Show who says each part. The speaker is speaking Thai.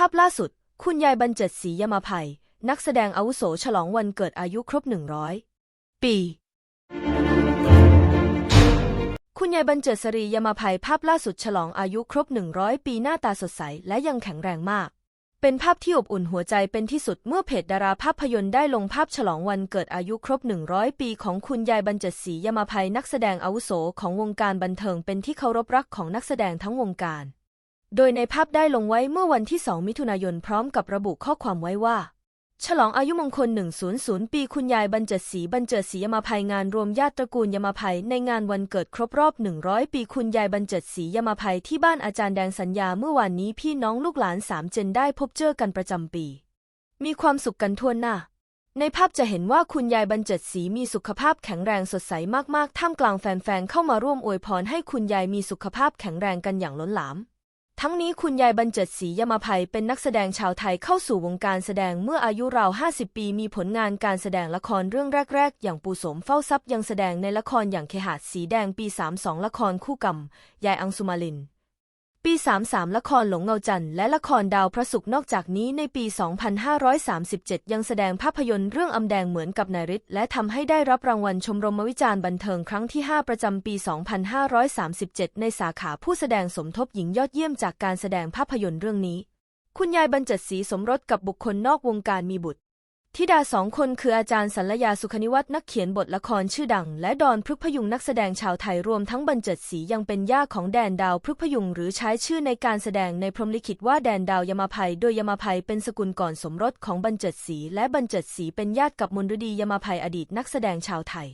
Speaker 1: ภาพล่าสุด คุณยายบรรเจิดศรียมาภัย นักแสดงอาวุโสฉลองวันเกิดอายุครบ100ปี คุณยายบรรเจิดสรียมาภัยภาพล่าสุดฉลองอายุครบ100ปีหน้าตาสดใสและยังแข็งแรงมาก เป็นภาพที่อบอุ่นหัวใจเป็นที่สุดเมื่อเพจดาราภาพยนตร์ได้ลงภาพฉลองวันเกิดอายุครบ 100 ปีของคุณยายบรรเจิดศรียมาภัยนักแสดงอาวุโสของวงการบันเทิงเป็นที่เคารพรักของนักแสดงทั้งวงการ โดยในภาพได้ลงไว้เมื่อวันที่ 2 มิถุนายนพร้อมกับระบุข้อความไว้ว่า ฉลองอายุมงคล 100 ปี คุณยายบรรเจิดศรีบรรเจิดศรียมาภัยงานรวมญาติตระกูลยมาภัยในงานวันเกิดครบรอบ 100 ปีคุณยายบรรเจิดศรียมาภัยที่บ้านอาจารย์แดงสัญญาเมื่อวานนี้พี่น้องลูกหลานสามเจนได้พบเจอกันประจำปี มีความสุขกันทั่วหน้าในภาพจะเห็นว่าคุณยายบรรเจิดศรีมีสุขภาพแข็งแรงสดใสมากๆ ท่ามกลางแฟนๆ เข้ามาร่วมอวยพรให้คุณยายมีสุขภาพแข็งแรงกันอย่างล้นหลาม ทั้งนี้คุณยายบรรเจิดศรียมาภัยเป็นนักแสดงชาวไทยเข้าสู่วงการแสดงเมื่ออายุราว 50 ปี มีผลงานการแสดงละครเรื่องแรก ๆ อย่างปูสมเฝ้าทรัพย์ยังแสดงในละครอย่างเคหะสีแดงปี 32 ละครคู่กรรม ยายอังสุมาลิน ปี 33 ละครหลงเงาจันทร์และละครดาวพระศุกร์นอกจากนี้ในปี 2537 ยังแสดงภาพยนตร์เรื่องอำแดงเหมือนกับนายฤทธิ์และทำให้ได้รับรางวัลชมรมวิจารณ์บันเทิงครั้งที่ 5 ประจำปี 2537 ในสาขาผู้แสดงสมทบหญิงยอดเยี่ยมจากการแสดงภาพยนตร์เรื่องนี้ คุณยายบรรเจิดศรีสมรสกับบุคคลนอกวงการมีบุตร ธิดาสองคนคืออาจารย์สัลยาสุขนิวัฒน์นักเขียนบทละครชื่อดัง และดอนพฤกษ์พยุงนักแสดงชาวไทยรวมทั้งบรรเจิดศรียังเป็นย่าของแดนดาวพฤกษ์พยุงหรือใช้ชื่อในการแสดงในพรหมลิขิตว่าแดนดาวยมาภัย โดยยมาภัยเป็นสกุลก่อนสมรสของบรรเจิดศรีและบรรเจิดศรีเป็นญาติกับมนฤดียมาภัยอดีตนักแสดงชาวไทย